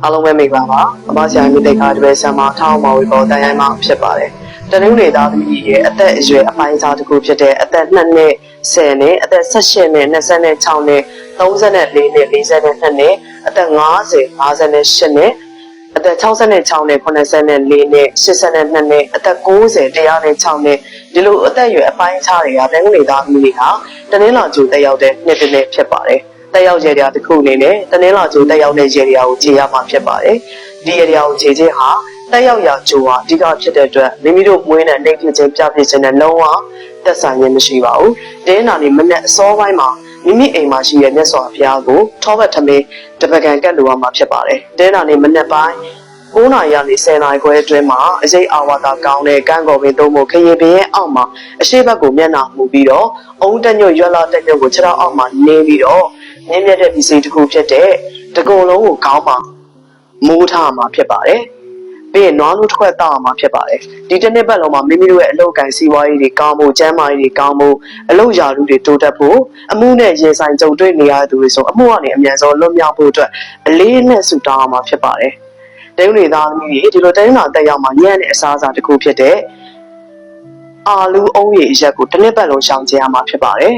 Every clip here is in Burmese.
အားလုံးပဲမိပါပါအမဆရာမိတိတ်ခါတပည့်ဆံမထောင်းမော်ဝေပေါ်တန်ရိုင်းမှာဖြစ်ပါတယ်တနင်္ဂနွေသားသမီးရဲ့အသက်အရွယ်အပိုင်းအခြားတစ်ခုဖြစ်တဲ့အသက်2နှစ်10နှစ်အသက်18နှစ်26နှစ်34နှစ်42နှစ်အသက်50 58နှစ်အသက်66နှစ်84နှစ်4နှစ်82နှစ်အသက်90 106နှစ်ဒီလိုအသက်အရွယ်အပိုင်းအခြားတွေကတနင်္ဂနွေသားသမီးတွေဟာတနင်္လာကျူတက်ရောက်တဲ့နှစ်တစ်နှစ်ဖြစ်ပါတယ် တက်ရောက်ရေရာတစ်ခုအနေနဲ့တနင်္လာကျူတက်ရောက်တဲ့ရေရာကိုခြေရမှာဖြစ်ပါတယ်ဒီရေရာကိုခြေချင်းဟာတက်ရောက်ရာကျူဟာအဓိကဖြစ်တဲ့အတွက်မိမိတို့မွေးတဲ့နေဖြစ်ခြင်းပြဖြစ်ခြင်းနဲ့လုံးဝသက်ဆိုင်ခြင်းမရှိပါဘူးတင်းနာနေမနဲ့အစောပိုင်းမှာမိမိအိမ်မှာရှိတဲ့မြတ်စွာဘုရားကိုထောဘတ်ထမင်းတပကံကတ်လိုရမှာဖြစ်ပါတယ်တင်းနာနေမနဲ့ပိုင်း9နာရီကနေ10နာရီခွဲအတွင်းမှာအစိတ်အာဝါဒကောင်းတဲ့ကန်းကော်ပင်သုံးဖို့ခရင်ပင်ရဲ့အောက်မှာအရှိဘက်ကိုမျက်နှာမူပြီးတော့အုံတက်ညွတ်ရွက်လာတက်ညွတ်ကိုခြေထောက်အောက်မှာနေပြီးတော့ မြင့်မြတ်တဲ့ပစ္စည်းတစ်ခုဖြစ်တဲ့တကုံလုံးကိုခေါင်းမှာမိုးထားမှာဖြစ်ပါတယ်ပြီးရင်နွားလို့တစ်ခွက်တောက်အောင်မှာဖြစ်ပါတယ်ဒီတစ်နှစ်ပတ်လုံးမှာမိမိတို့ရဲ့အလုပ်ကိုင်စီးပွားရေးတွေကောင်းဖို့ကျန်းမာရေးတွေကောင်းဖို့အလုပ်ရာထူးတွေတိုးတက်ဖို့အမှုနဲ့ရင်ဆိုင်ကြုံတွေ့နေရတဲ့သူတွေဆိုအမှုကနေအမြန်ဆုံးလွတ်မြောက်ဖို့အတွက်အလေးနဲ့ဆူတောင်းအောင်မှာဖြစ်ပါတယ်တိုင်းဒေသသားသမီးတွေဒီလိုတိုင်းလာတက်ရောက်မှာညံ့တဲ့အစားအစာတစ်ခုဖြစ်တဲ့အာလူအုံးရည်အရက်ကိုတစ်နှစ်ပတ်လုံးရှောင်ကျဉ်ရမှာဖြစ်ပါတယ်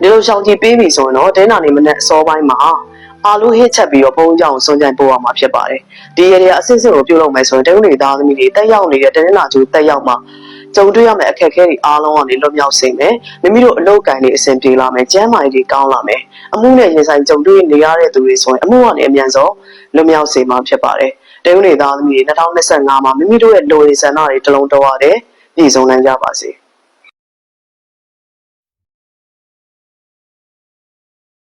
ဒီလိုရှောင်ကျဉ်ပေးပြီဆိုရင်တော့ဒဲနာနေမနဲ့အစောပိုင်းမှာအာလူဟစ်ချက်ပြီးတော့ပုံကြောင်စွန့်ကြိုင်ပို့ရမှာဖြစ်ပါတယ်ဒီရည်ရအစစ်စစ်ကိုပြုလုပ်မယ်ဆိုရင်တိုင်းဒေသသားသမီးတွေတက်ရောက်နေတဲ့တိုင်းလာကျူတက်ရောက်မှာကြုံတွေ့ရမယ့်အခက်အခဲတွေအားလုံးကနေလွတ်မြောက်စေမယ်မိမိတို့အလုပ်ကိုင်တွေအဆင်ပြေလာမယ်ကျန်းမာရေးတွေကောင်းလာမယ်အမှုနဲ့ရင်ဆိုင်ကြုံတွေ့နေရတဲ့သူတွေဆိုရင်အမှုကနေအမြန်ဆုံးလွတ်မြောက်စေမှာဖြစ်ပါတယ်တရုတ်နေသားသမီးတွေ2025မှာမိမိတို့ရဲ့လိုရည်ဆန္ဒတွေတလုံးတော်ရတယ်ပြည်စုံနိုင်ကြပါစေ